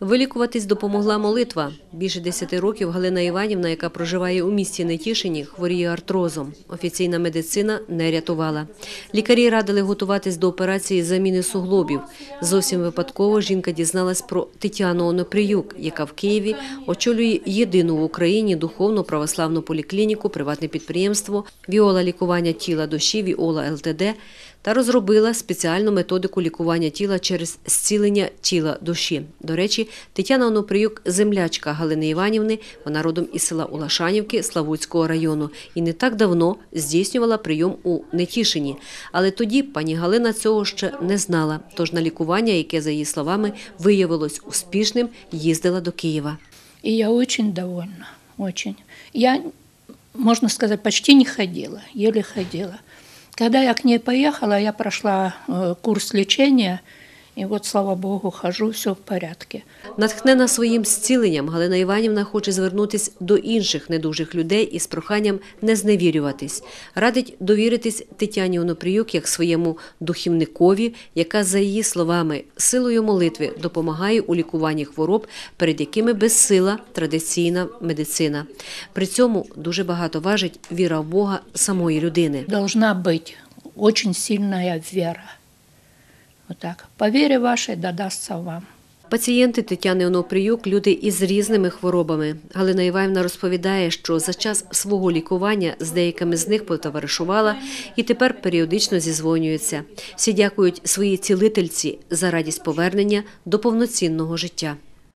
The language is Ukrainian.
Вилікуватись допомогла молитва. Більше 10 років Галина Іванівна, яка проживає у місті Нетішині, хворіє артрозом. Офіційна медицина не рятувала. Лікарі радили готуватись до операції заміни суглобів. Зовсім випадково жінка дізналась про Тетяну Онопріюк, яка в Києві очолює єдину в Україні духовну православну поліклініку, приватне підприємство Віола лікування тіла душі Віола ЛТД та розробила спеціальну методику лікування тіла через зцілення тіла душі. До речі, Тетяна Онопріюк – землячка Галини Іванівни, вона родом із села Улашанівки Славутського району і не так давно здійснювала прийом у Нетішині. Але тоді пані Галина цього ще не знала, тож на лікування, яке, за її словами, виявилось успішним, їздила до Києва. И я очень довольна, очень. Я, можно сказать, почти не ходила, еле ходила. Когда я к ней поехала, я прошла э, курс лечения, и вот, слава богу, хожу, все в порядке. Натхнена своїм зціленням, Галина Іванівна хоче звернутись до інших недужих людей із проханням не зневірюватись. Радить довіритись Тетяні Онопріюк як своєму духівникові, яка, за її словами, силою молитви допомагає у лікуванні хвороб, перед якими безсила традиційна медицина. При цьому дуже багато важить віра в Бога самої людини. Должна быть очень сильная вера. Вот так. По вірі вашій додасться вам. Пацієнти Тетяни Онопріюк – люди із різними хворобами. Галина Іваївна розповідає, що за час свого лікування з деякими з них потоваришувала і тепер періодично зізвонюються. Всі дякують своїй цілительці за радість повернення до повноцінного життя.